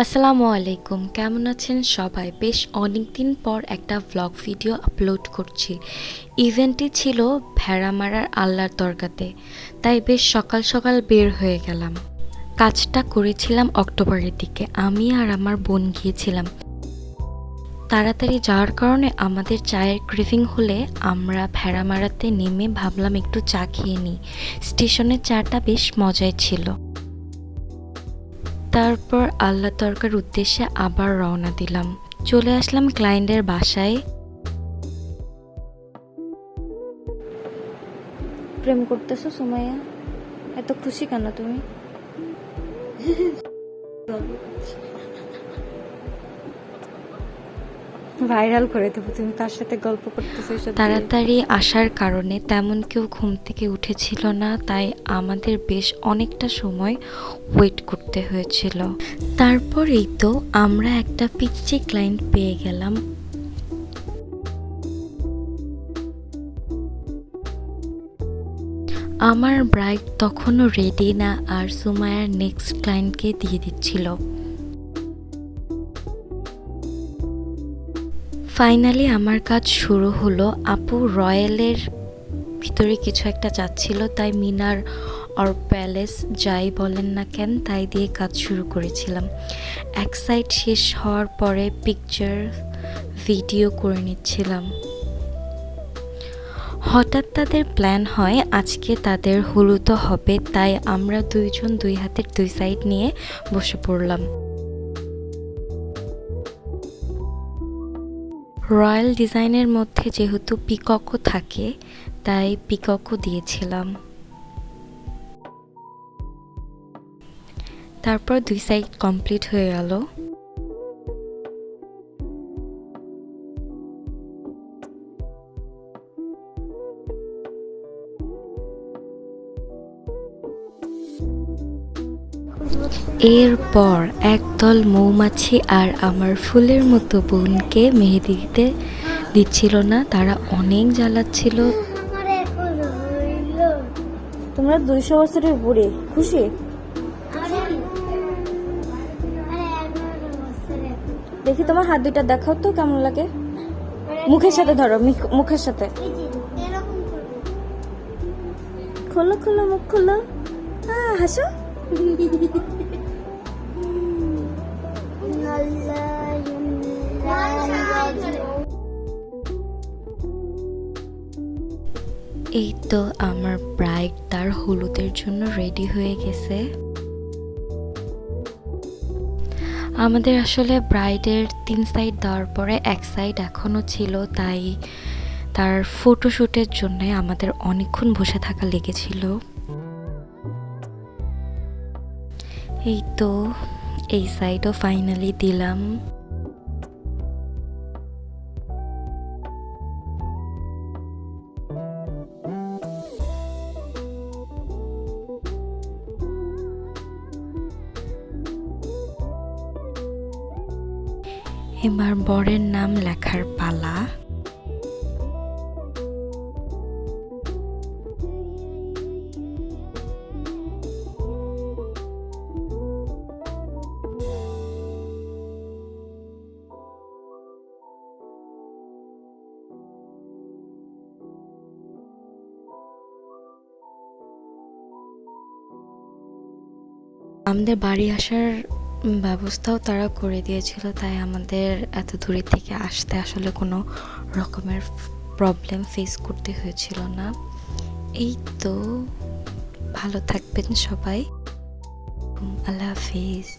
আসসালামু আলাইকুম। কেমন আছেন সবাই? বেশ অনেক দিন পর একটা ভ্লগ ভিডিও আপলোড করছি। ইভেন্টটি ছিল ভেড়ামারার আল্লাহর দরগাতে। তাই বেশ সকাল সকাল বের হয়ে গেলাম। কাজটা করেছিলাম অক্টোবরের দিকে। আমি আর আমার বোন গিয়েছিলাম। তাড়াতাড়ি যাওয়ার কারণে আমাদের চায়ের ক্রিভিং হলে আমরা ভেড়ামারাতে নেমে ভাবলাম একটু চা খেয়ে নিই। স্টেশনের চাটা বেশ মজায় ছিল। তারপর আল্লাহ তরকার উদ্দেশ্যে আবার রওনা দিলাম। চলে আসলাম ক্লায়েন্টের বাসায়। প্রেম করতেছো সুমাইয়া? এত খুশি কেন তুমি? ভাইরাল করে দেবো, তুমি কার সাথে গল্প করতেছো তাড়াতাড়ি আসার কারণে তেমন কেউ ঘুম থেকে উঠেছিল না, তাই আমাদের বেশ অনেকটা সময় ওয়েট করতে হয়েছিল। তারপরেই তো আমরা একটা পিচ্চি ক্লায়েন্ট পেয়ে গেলাম। আমার ব্রাইড তখনও রেডি না, আর সুমায়ার নেক্সট ক্লায়েন্টকে দিয়ে দিচ্ছিল। ফাইনালি আমার কাজ শুরু হলো। আপু রয়্যালের ভিতরে কিছু একটা চাচ্ছিল, তাই মিনার অর প্যালেস যাই বলেন না কেন, তাই দিয়ে কাজ শুরু করেছিলাম। এক সাইড শেষ হওয়ার পরে পিকচার ভিডিও করে নিচ্ছিলাম। হঠাৎ তাদের প্ল্যান হয়, আজকে তাদের হলুদও হবে, তাই আমরা দুইজন দুই হাতের দুই সাইড নিয়ে বসে পড়লাম। রয়্যাল ডিজাইনের মধ্যে যেহেতু পিককও থাকে, তাই পিককও দিয়েছিলাম। তারপর দুই সাইড কমপ্লিট হয়ে গেল। এরপর একদল মৌমাছি আর আমার ফুলের মতো বোনকে মেহেদি দিতে দিচ্ছিল না। তারা অনেক জ্বালাচ্ছিল। তোমরা দুইশো বছরের বুড়ি, খুশি? দেখি তোমার হাত দুইটা দেখাও তো কেমন লাগে। মুখের সাথে ধরো, মিখ- মুখের সাথে। খোলো খোলো, মুখ খোলো। হাসো। এই তো আমার ব্রাইড তার হলুদের জন্য রেডি হয়ে গেছে। আমাদের আসলে ব্রাইডের তিন সাইড দেওয়ার পরে এক সাইড এখনও ছিল, তাই তার ফটোশ্যুটের জন্য আমাদের অনেকক্ষণ বসে থাকা লেগেছিল। এই তো এই সাইডও ফাইনালি দিলাম। এবার বরের নাম লেখার পালা। আমাদের বাড়ি আসার ব্যবস্থাও তারা করে দিয়েছিল, তাই আমাদের এত দূরে থেকে আসতে আসলে কোনো রকমের প্রবলেম ফেস করতে হয়েছিল না। এই তো, ভালো থাকবেন সবাই। আল্লাহ হাফিজ।